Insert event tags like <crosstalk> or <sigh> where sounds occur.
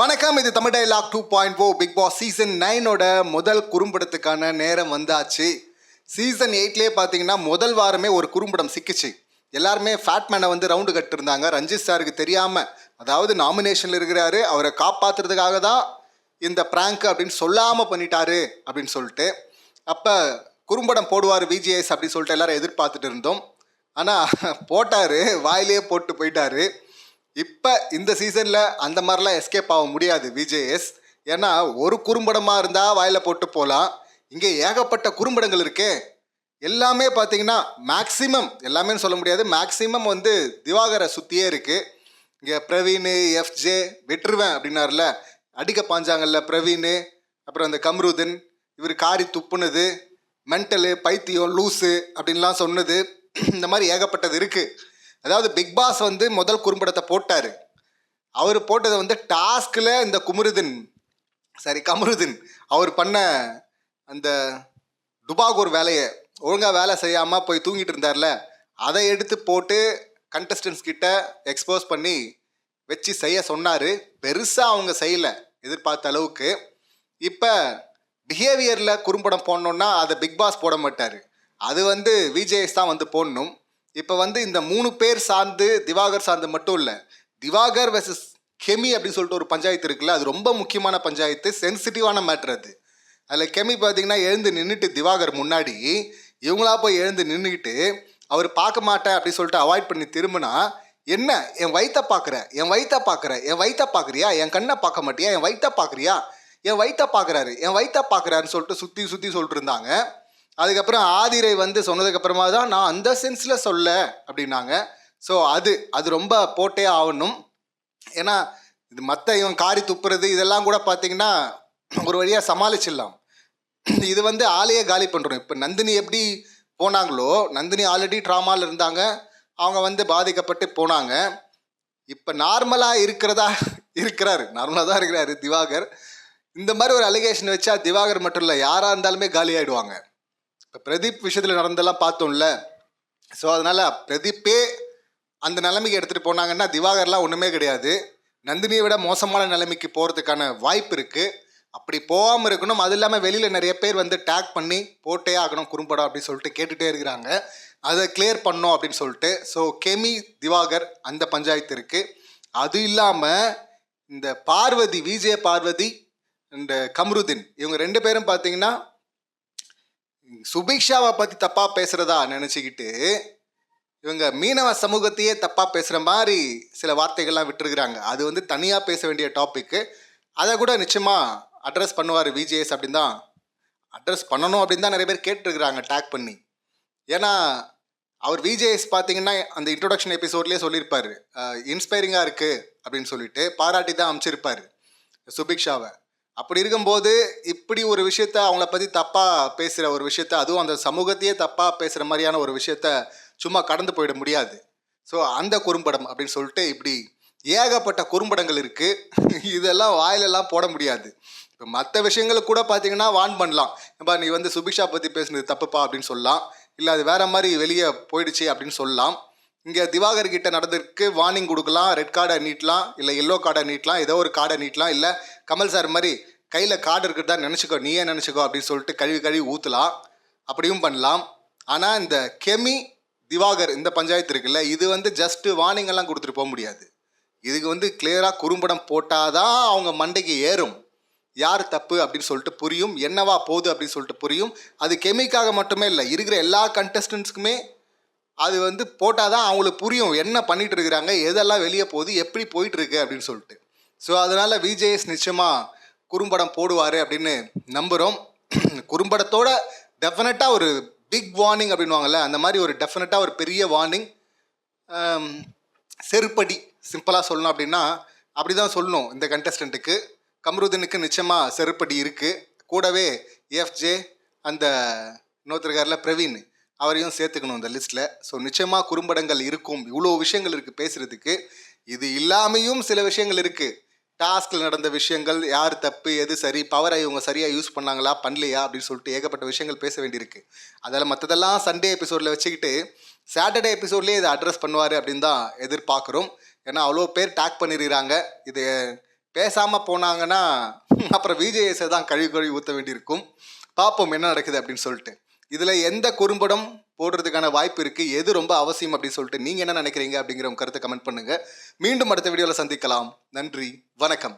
வணக்கம் இது Tamil dialogue two point O Bigg Boss season நைனோட முதல் குறும்படத்துக்கான நேரம் வந்தாச்சு. சீசன் எயிட்லேயே பார்த்தீங்கன்னா முதல் வாரமே ஒரு குறும்படம் சிக்கிச்சு. எல்லாருமே ஃபேட்மேனை வந்து ரவுண்டு கட்டிருந்தாங்க. ரஞ்சித் சாருக்கு தெரியாமல் அதாவது நாமினேஷனில் இருக்கிறாரு அவரை காப்பாற்றுறதுக்காக தான் இந்த ப்ராங்க் அப்படின்னு சொல்லாமல் பண்ணிட்டாரு அப்படின்னு சொல்லிட்டு. அப்போ குறும்படம் போடுவார் விஜிஎஸ் அப்படின்னு சொல்லிட்டு எல்லாரும் எதிர்பார்த்துட்டு இருந்தோம். ஆனால் போட்டார் வாயிலே போட்டு போயிட்டாரு. இப்போ இந்த சீசனில் அந்த மாதிரிலாம் எஸ்கேப் ஆக முடியாது விஜேஎஸ். ஏன்னா ஒரு குறும்படமாக இருந்தால் வாயில் போட்டு போகலாம் இங்கே ஏகப்பட்ட குறும்படங்கள் இருக்கே. எல்லாமே பார்த்தீங்கன்னா மேக்ஸிமம் எல்லாமே சொல்ல முடியாது. மேக்சிமம் வந்து திவாகரை சுற்றியே இருக்குது இங்கே பிரவீன் எஃப்ஜே வெற்றுவேன் அப்படின்னார்ல. அடிக்க பாஞ்சாங்கல்ல பிரவீன் அப்புறம் அந்த கம்ருதன் இவர் காரி துப்புனது மென்டலு பைத்தியம் லூஸு அப்படின்லாம் சொன்னது. இந்த மாதிரி ஏகப்பட்டது இருக்குது அதாவது பிக் பாஸ் வந்து முதல் குறும்படத்தை போட்டார். அவர் போட்டதை வந்து டாஸ்கில் இந்த குமருதன் சரி கமருதன் அவர் பண்ண அந்த துபாகூர் வேலையை ஒழுங்காக வேலை செய்யாமல் போய் தூங்கிட்டு இருந்தார்ல அதை எடுத்து போட்டு கண்டஸ்டன்ஸ் கிட்ட எக்ஸ்போஸ் பண்ணி வச்சு செய்ய சொன்னார். பெருசாக அவங்க செய்யலை எதிர்பார்த்த அளவுக்கு. இப்போ பிஹேவியரில் குறும்படம் போடணுன்னா அதை பிக் பாஸ் போட மாட்டார். அது வந்து விஜேஎஸ் தான் வந்து போடணும். இப்போ வந்து இந்த மூணு பேர் சார்ந்து திவாகர் சார்ந்து மட்டும் இல்லை திவாகர் வெர்சஸ் கெமி அப்படின்னு சொல்லிட்டு ஒரு பஞ்சாயத்து இருக்குல்ல அது ரொம்ப முக்கியமான பஞ்சாயத்து சென்சிட்டிவான மேட்ரு அது. அதில் கெமி பார்த்தீங்கன்னா எழுந்து நின்றுட்டு திவாகர் முன்னாடி இவங்களா போய் எழுந்து நின்றுக்கிட்டு அவர் பார்க்க மாட்டேன் அப்படின்னு சொல்லிட்டு அவாய்ட் பண்ணி திரும்பினா என்ன என் வயிற்ற பார்க்குற என் வயிற்ற பார்க்குற என் வயிற்ற பார்க்குறியா என் கண்ணை பார்க்க மாட்டியா என் வயிற்ற பார்க்குறியா என் வயிற்ற பார்க்குறாரு என் வயிற்ற பார்க்குறாருன்னு சொல்லிட்டு சுற்றி சுற்றி சொல்லிட்டு இருந்தாங்க. அதுக்கப்புறம் ஆதிரை வந்து சொன்னதுக்கப்புறமா தான் நான் அந்த சென்ஸில் சொல்ல அப்படின்னாங்க. ஸோ அது அது ரொம்ப போட்டே ஆகணும். ஏன்னா இது மற்ற இவன் காரி துப்புறது இதெல்லாம் கூட பார்த்தீங்கன்னா ஒரு வழியாக சமாளிச்சிடலாம். இது வந்து ஆளையே காலி பண்ணுறோம் இப்போ நந்தினி எப்படி போனாங்களோ நந்தினி ஆல்ரெடி ட்ராமாவில் இருந்தாங்க. அவங்க வந்து பாதிக்கப்பட்டு போனாங்க. இப்போ நார்மலாக இருக்கிறதா இருக்கிறாரு. நார்மலாக தான் இருக்கிறாரு திவாகர். இந்த மாதிரி ஒரு அலிகேஷன் வச்சா திவாகர் மட்டும் இல்லை யாராக இருந்தாலுமே காலி ஆகிடுவாங்க இப்போ பிரதீப் விஷயத்தில் நடந்தெல்லாம் பார்த்தோம்ல. ஸோ அதனால் பிரதீப்பே அந்த நிலைமைக்கு எடுத்துகிட்டு போனாங்கன்னா திவாகர்லாம் ஒன்றுமே கிடையாது. நந்தினியை விட மோசமான நிலைமைக்கு போகிறதுக்கான வாய்ப்பு இருக்குது அப்படி போகாமல் இருக்கணும். அது இல்லாமல் வெளியில் நிறைய பேர் வந்து டேக் பண்ணி போட்டே ஆகணும் குறும்படம் அப்படின்னு சொல்லிட்டு கேட்டுகிட்டே இருக்கிறாங்க. அதை கிளியர் பண்ணோம் அப்படின்னு சொல்லிட்டு. ஸோ கெமி திவாகர் அந்த பஞ்சாயத்து இருக்குது அது இல்லாமல் இந்த பார்வதி விஜய பார்வதி இந்த கம்ருதீன் இவங்க ரெண்டு பேரும் பார்த்தீங்கன்னா சுபிக்ஷாவை பற்றி தப்பாக பேசுகிறதா நினச்சிக்கிட்டு இவங்க மீனவ சமூகத்தையே தப்பாக பேசுகிற மாதிரி சில வார்த்தைகள்லாம் விட்டுருக்குறாங்க. அது வந்து தனியாக பேச வேண்டிய டாப்பிக்கு அதை கூட நிச்சயமாக அட்ரஸ் பண்ணுவார் விஜேஎஸ் அப்படின்னு தான். அட்ரஸ் பண்ணணும் அப்படின்னு தான் நிறைய பேர் கேட்டுருக்குறாங்க டேக் பண்ணி. ஏன்னா அவர் விஜேஎஸ் பார்த்தீங்கன்னா அந்த இன்ட்ரொடக்ஷன் எபிசோட்லேயே சொல்லியிருப்பார். இன்ஸ்பைரிங்காக இருக்குது அப்படின்னு சொல்லிட்டு பாராட்டி தான் அமைச்சிருப்பார். சுபிக்ஷாவை. அப்படி இருக்கும்போது இப்படி ஒரு விஷயத்த அவங்கள பற்றி தப்பாக பேசுகிற ஒரு விஷயத்த அதுவும் அந்த சமூகத்தையே தப்பாக பேசுகிற மாதிரியான ஒரு விஷயத்த சும்மா கடந்து போயிட முடியாது. ஸோ அந்த குறும்படம் அப்படின்னு சொல்லிட்டு இப்படி ஏகப்பட்ட குறும்படங்கள் இருக்குது <laughs> இதெல்லாம் வாயிலெல்லாம் போட முடியாது. இப்போ மற்ற விஷயங்களுக்கு கூட பார்த்தீங்கன்னா வான் பண்ணலாம். பா நீ வந்து சுபிக்ஷா பற்றி பேசுனது தப்புப்பா அப்படின்னு சொல்லலாம். இல்லை அது வேற மாதிரி வெளியே போயிடுச்சு அப்படின்னு சொல்லலாம். இங்கே திவாகர் கிட்ட நடந்திருக்கு. வார்னிங் கொடுக்கலாம். ரெட் கார்டை நீட்டலாம். இல்லை எல்லோ கார்டை நீட்டலாம். ஏதோ ஒரு கார்டை நீட்டலாம். இல்லை கமல் சார் மாதிரி கையில் கார்டு இருக்கிறதா நினச்சிக்கோ. நீயே நினச்சிக்கோ அப்படின்னு சொல்லிட்டு கழுவி கழுவி ஊற்றலாம் அப்படியும் பண்ணலாம். ஆனால் இந்த கெமி திவாகர் இந்த பஞ்சாயத்து இருக்குல்ல இது வந்து ஜஸ்ட்டு வார்னிங் எல்லாம் கொடுத்துட்டு போக முடியாது. இதுக்கு வந்து கிளியராக குறும்படம் போட்டால் தான் அவங்க மண்டைக்கு ஏறும். யார் தப்பு அப்படின்னு சொல்லிட்டு புரியும். என்னவா போகுது அப்படின்னு சொல்லிட்டு புரியும். அது கெமிக்காக மட்டுமே இல்லை இருக்கிற எல்லா கண்டஸ்டன்ஸ்க்குமே அது வந்து போட்டால் தான் அவங்களுக்கு புரியும் என்ன பண்ணிகிட்டு இருக்கிறாங்க எதெல்லாம் வெளியே போகுது எப்படி போயிட்டுருக்கு அப்படின்னு சொல்லிட்டு. ஸோ அதனால் விஜேஎஸ் நிச்சயமாக குறும்படம் போடுவார் அப்படின்னு நம்புகிறோம் <clears throat> குறும்படத்தோட டெஃபினட்டாக ஒரு பிக் வார்னிங் அப்படின்வாங்கல்ல அந்த மாதிரி ஒரு டெஃபினட்டாக ஒரு பெரிய வார்னிங் செருப்படி சிம்பிளாக சொல்லணும் அப்படின்னா அப்படி தான் சொல்லணும் இந்த கண்டஸ்டண்ட்டுக்கு கம்ருதனுக்கு நிச்சயமாக செருப்படி இருக்குது கூடவே எஃப்ஜே அந்த இன்னொருத்தருக்காரில் பிரவீன். அவரையும் சேர்த்துக்கணும் இந்த லிஸ்ட்டில் ஸோ நிச்சயமாக குறும்படங்கள் இருக்கும். இவ்வளோ விஷயங்கள் இருக்குது பேசுகிறதுக்கு இது இல்லாமையும் சில விஷயங்கள் இருக்குது டாஸ்கில் நடந்த விஷயங்கள் யார் தப்பு எது சரி பவரை இவங்க சரியாக யூஸ் பண்ணாங்களா பண்ணலையா அப்படின்னு சொல்லிட்டு ஏகப்பட்ட விஷயங்கள் பேச வேண்டியிருக்கு. அதில் மற்றதெல்லாம் சண்டே எபிசோடில் வச்சுக்கிட்டு சாட்டர்டே எபிசோட்லேயே இதை அட்ரஸ் பண்ணுவார் அப்படின்னு தான் எதிர்பார்க்குறோம். ஏன்னா அவ்வளோ பேர் டேக் பண்ணிடுறாங்க இது பேசாமல் போனாங்கன்னா அப்புறம் விஜேஎஸை தான் கழுவி கழுவி ஊற்ற வேண்டியிருக்கும். பார்ப்போம் என்ன நடக்குது அப்படின்னு சொல்லிட்டு. இதில் எந்த குறும்படம் போடுறதுக்கான வாய்ப்பு இருக்குது எது ரொம்ப அவசியம் அப்படின்னு சொல்லிட்டு நீங்கள் என்ன நினைக்கிறீங்க அப்படிங்கிற உங்கள் கருத்தை கமெண்ட் பண்ணுங்கள் மீண்டும் அடுத்த வீடியோவில் சந்திக்கலாம். நன்றி. வணக்கம்.